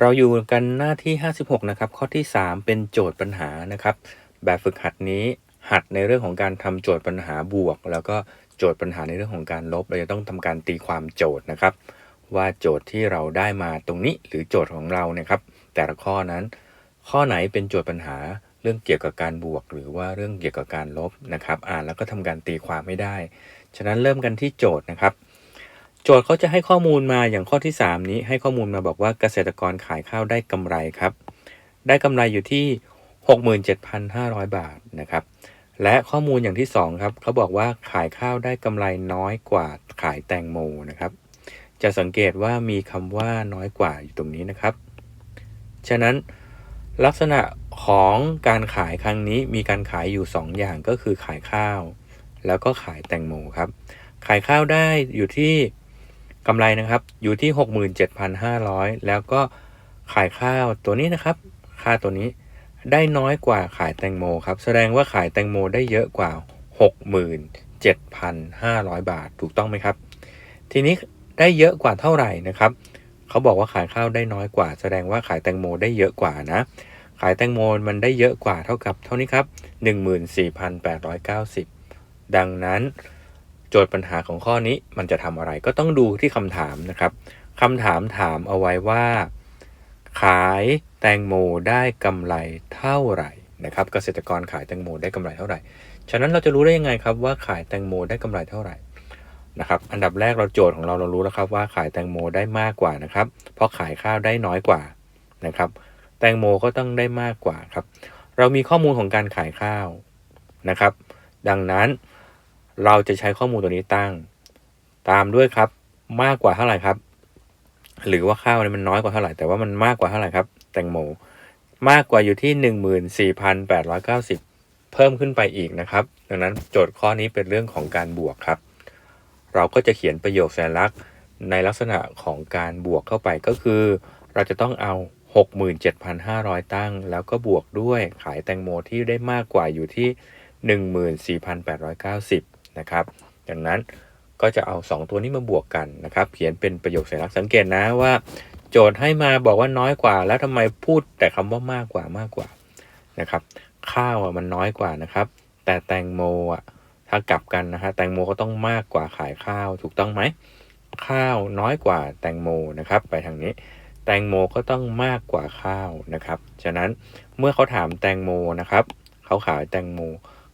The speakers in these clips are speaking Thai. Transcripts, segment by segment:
เราอยู่กันหน้าที่ 56 นะครับ ข้อที่ 3 เป็นโจทย์ปัญหานะครับ แบบฝึกหัดนี้หัดในเรื่องของการทำโจทย์ปัญหาบวก แล้วก็โจทย์ปัญหาในเรื่องของการลบ เราจะต้องทำการตีความโจทย์นะครับ ว่าโจทย์ที่เราได้มาตรงนี้หรือโจทย์ของเราเนี่ยครับ แต่ละข้อนั้น ข้อไหนเป็นโจทย์ปัญหาเรื่องเกี่ยวกับการบวก หรือว่าเรื่องเกี่ยวกับการลบนะครับ อ่านแล้วก็ทำการตีความไม่ได้ ฉะนั้นเริ่มกันที่โจทย์นะครับ โจทย์เขาจะให้ข้อมูลมาอย่างข้อที่ 3 นี้ให้ข้อมูลมาบอกว่าเกษตรกรขายข้าวได้กำไรครับ ได้กำไรอยู่ที่ 67,500 บาทนะครับ และข้อมูลอย่างที่ 2 ครับเขาบอกว่าขายข้าวได้กำไรน้อยกว่าขายแตงโมนะครับ จะสังเกตว่ามีคำว่าน้อยกว่าอยู่ตรงนี้นะครับ ฉะนั้นลักษณะของการขายครั้งนี้มีการขายอยู่ 2 อย่างก็คือขายข้าว แล้วก็ขายแตงโมครับ ขายข้าวได้อยู่ที่ กำไรนะครับอยู่ที่ 67,500 แล้วก็ขายข้าวตัวนี้นะครับ ค่าตัวนี้ได้น้อยกว่าขายแตงโมครับ แสดงว่าขายแตงโมได้เยอะกว่า 67,500 บาทถูกต้องไหมครับ ทีนี้ได้เยอะกว่าเท่าไหร่นะครับเขาบอกว่าขายข้าวได้น้อยกว่า แสดงว่าขายแตงโมได้เยอะกว่านะ ขายแตงโมมันได้เยอะกว่าเท่ากับ เท่านี้ครับ 14,890 ดังนั้น โจทย์ปัญหาของข้อนี้มันจะทำอะไรก็ต้องดูที่คำถามนะครับคำถามถามเอาไว้ว่า ขายแตงโมได้กำไรเท่าไหร่นะครับเกษตรกรขายแตงโมได้กำไรเท่าไหร่ ฉะนั้นเราจะรู้ได้ยังไงครับว่าขายแตงโมได้กำไรเท่าไหร่นะครับอันดับแรกเราโจทย์ของเราเรารู้แล้วครับว่าขายแตงโมได้มากกว่านะครับเพราะขายข้าวได้น้อยกว่านะครับ แตงโมก็ต้องได้มากกว่าครับ เรามีข้อมูลของการขายข้าวนะครับ ดังนั้น เราจะใช้ข้อมูลตัวนี้ตั้ง ตามด้วยครับ มากกว่าเท่าไหร่ครับ หรือว่าข้าวเนี่ยมันน้อยกว่าเท่าไหร่แต่ว่ามันมากกว่าเท่าไหร่ครับ แตงโม มากกว่าอยู่ที่ 14,890 เพิ่มขึ้นไปอีกนะครับ ดังนั้นโจทย์ข้อนี้เป็นเรื่องของการบวกครับ เราก็จะเขียนประโยคแสัญลักษณ์ในลักษณะของการบวกเข้าไปก็คือ เราจะต้องเอา 67,500 ตั้ง แล้วก็บวกด้วยขายแตงโมที่ได้มากกว่าอยู่ที่ 14,890 นะครับดังนั้นก็จะเอา 2 ตัวนี้มาบวกกันนะครับเขียนเป็นประโยคสัญลักษณ์สังเกตนะว่า โจทย์ให้มาบอกว่าน้อยกว่า แล้วทำไมพูดแต่คำว่ามากกว่ามากกว่านะครับข้าวมันน้อยกว่านะครับ แต่แตงโมอะถ้ากลับกันนะฮะแตงโมก็ต้องมากกว่าขายข้าวถูกต้องไหมข้าวน้อยกว่าแตงโมนะครับ ไปทางนี้ แตงโมก็ต้องมากกว่าข้าวนะครับ ฉะนั้นเมื่อเขาถามแตงโมนะครับเขาขายแตงโม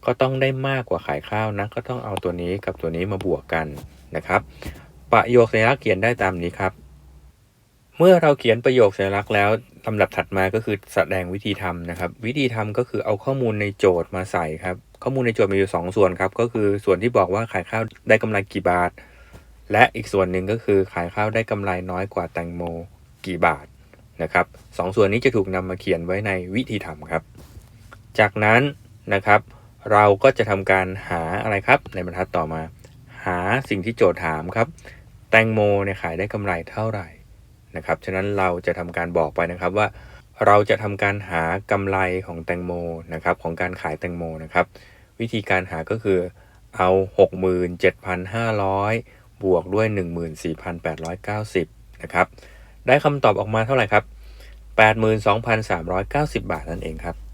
ก็ต้องได้มากกว่าขายข้าวนะ ก็ต้องเอาตัวนี้กับตัวนี้มาบวกกันนะครับ ประโยคสัญลักษณ์เขียนได้ตามนี้ครับ เมื่อเราเขียนประโยคสัญลักษณ์แล้วลำดับถัดมาก็คือแสดงวิธีทำนะครับ วิธีทำก็คือเอาข้อมูลในโจทย์มาใส่ครับ ข้อมูลในโจทย์มีอยู่ 2 ส่วนครับ ก็คือส่วนที่บอกว่าขายข้าวได้กำไรกี่บาท และอีกส่วนหนึ่งก็คือขายข้าวได้กำไรน้อยกว่าแตงโมกี่บาทนะครับสองส่วนนี้จะถูกนำมาเขียนไว้ในวิธีทำครับ จากนั้นนะครับ เราก็จะทำการหาอะไรครับ ในบรรทัดต่อมา หาสิ่งที่โจทย์ถามครับ แตงโมเนี่ยขายได้กำไรเท่าไหร่นะครับ ฉะนั้นเราจะทำการบอกไปนะครับว่า เราจะทำการหากำไรของแตงโมนะครับของการขายแตงโมนะครับ วิธีการหาก็คือเอา 67,500 บวกด้วย 14,890นะครับ ได้คำตอบออกมาเท่าไหร่ครับ 82,390 บาทนั่นเองครับ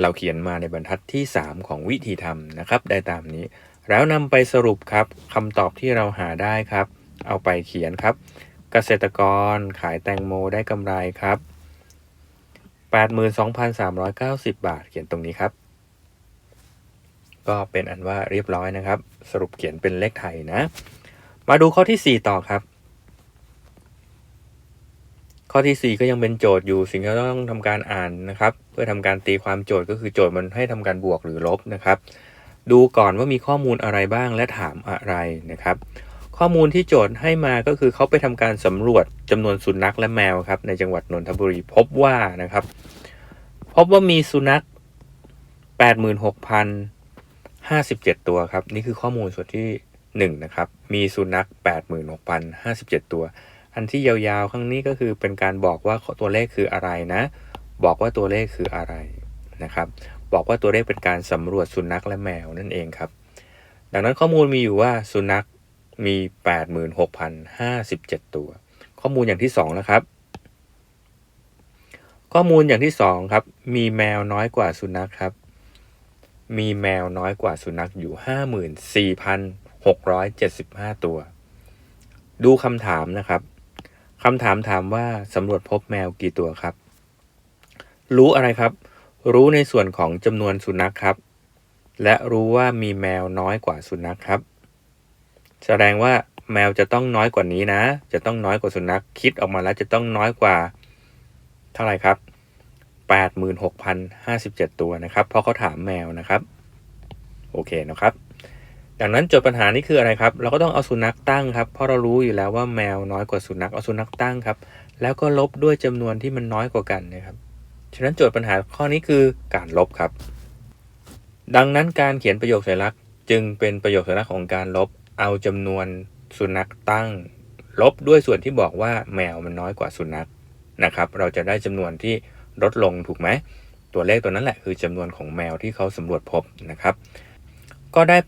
เราเขียนมาในบรรทัดที่ 3 ของวิธีทำนะครับ ได้ตามนี้ แล้วนำไปสรุปครับคำตอบที่เราหาได้ครับ เอาไปเขียนครับ เกษตรกรขายแตงโมได้กำไรครับ 82,390 บาท เขียนตรงนี้ครับ ก็เป็นอันว่าเรียบร้อยนะครับ สรุปเขียนเป็นเลขไทยนะ มาดูข้อที่ 4 ต่อครับ ข้อที่ 4 ก็ยังเป็นโจทย์อยู่สิ่งที่เราต้องทำการอ่านนะครับ เพื่อทำการตีความโจทย์ก็คือโจทย์มันให้ทำการบวกหรือลบนะครับ ดูก่อนว่ามีข้อมูลอะไรบ้างและถามอะไรนะครับ ข้อมูลที่โจทย์ให้มาก็คือเขาไปทำการสำรวจจำนวนสุนัขและแมวครับในจังหวัดนนทบุรีพบว่านะครับ พบว่ามีสุนัข 86,057 ตัวครับ นี่คือข้อมูลส่วนที่ 1 นะครับ มีสุนัข 86,057 ตัว อันที่ยาวๆ ข้างนี้ก็คือเป็นการบอกว่าตัวเลขคืออะไรนะ บอกว่าตัวเลขคืออะไรนะครับ บอกว่าตัวเลขเป็นการสำรวจสุนัขและแมวนั่นเองครับ ดังนั้นข้อมูลมีอยู่ว่าสุนัขมี 86,057 ตัว ข้อมูลอย่างที่2นะครับ ข้อมูลอย่างที่สองครับ มีแมวน้อยกว่าสุนัขครับ มีแมวน้อยกว่าสุนัขอยู่ห้าหมื่นสี่พันหกร้อยเจ็ดสิบห้าตัว ดูคำถามนะครับ คำถามถามว่าสำรวจพบแมวกี่ตัวครับ รู้อะไรครับ รู้ในส่วนของจำนวนสุนัขครับ และรู้ว่ามีแมวน้อยกว่าสุนัขครับ แสดงว่าแมวจะต้องน้อยกว่านี้นะ จะต้องน้อยกว่าสุนัขคิดออกมาแล้วจะต้องน้อยกว่า เท่าไหร่ครับ 86,057 ตัวนะครับ เพราะเขาถามแมวนะครับ โอเคนะครับ ดังนั้นโจทย์ปัญหานี้คืออะไรครับ เราก็ต้องเอาสุนัขตั้งครับ เพราะเรารู้อยู่แล้วว่าแมวน้อยกว่าสุนัข เอาสุนัขตั้งครับ แล้วก็ลบด้วยจำนวนที่มันน้อยกว่ากันนะครับ ฉะนั้นโจทย์ปัญหาข้อนี้คือการลบครับ ดังนั้นการเขียนประโยคสัญลักษณ์ จึงเป็นประโยคสัญลักษณ์ของการลบ เอาจำนวนสุนัขตั้ง ลบด้วยส่วนที่บอกว่าแมวมันน้อยกว่าสุนัขนะครับ เราจะได้จำนวนที่ลดลงถูกไหม ตัวเลขตัวนั้นแหละคือจำนวนของแมวที่เขาสำรวจพบนะครับ ก็ได้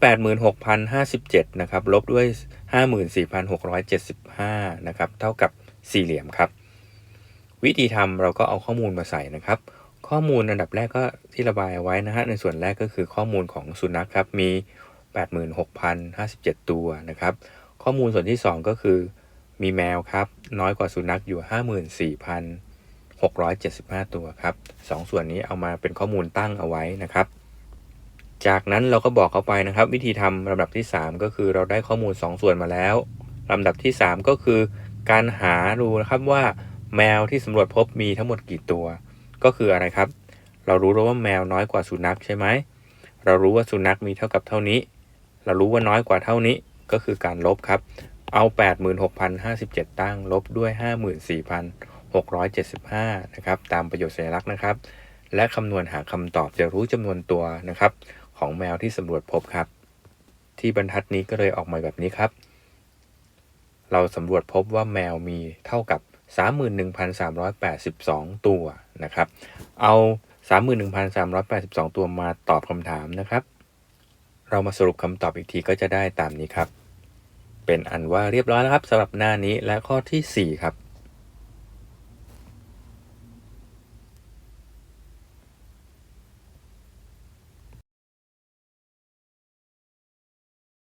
86,057 นะครับ ลบด้วย 54,675 นะครับ เท่ากับสี่เหลี่ยมครับ วิธีทำเราก็เอาข้อมูลมาใส่นะครับ ข้อมูลอันดับแรกก็ที่ระบายเอาไว้นะฮะ ในส่วนแรกก็คือข้อมูลของสุนัขครับ มี 86,057 ตัวนะครับ ข้อมูลส่วนที่ 2 ก็คือมีแมวครับ น้อยกว่าสุนัขอยู่ 54,675 ตัวครับสองส่วนนี้เอามาเป็นข้อมูลตั้งเอาไว้นะครับ จากนั้นเราก็บอกเขาไปนะครับ วิธีทำลำดับที่ 3 ก็คือเราได้ข้อมูล 2 ส่วนมาแล้วลำดับที่ 3 ก็คือการหาดูนะครับว่าแมวที่สำรวจพบมีทั้งหมดกี่ตัว ก็คืออะไรครับ เรารู้แล้วว่าแมวน้อยกว่าสุนัขใช่ไหมเรารู้ว่าสุนัขมีเท่ากับเท่านี้ เรารู้ว่าน้อยกว่าเท่านี้ก็คือการลบครับ เอา 86,057 ตั้งลบด้วย 54,675 นะครับ ตามประโยชน์สัญลักษณ์นะครับ และคำนวณหาคำตอบจะรู้จำนวนตัวนะครับ ของแมวที่สำรวจพบครับ ที่บรรทัดนี้ก็เลยออกมาแบบนี้ครับ เราสำรวจพบว่าแมวมีเท่ากับ 31,382 ตัวนะครับ เอา 31,382 ตัวมาตอบคำถามนะครับ เรามาสรุปคำตอบอีกทีก็จะได้ตามนี้ครับ เป็นอันว่าเรียบร้อยแล้วครับสำหรับหน้านี้และข้อทีสี่4 ครับ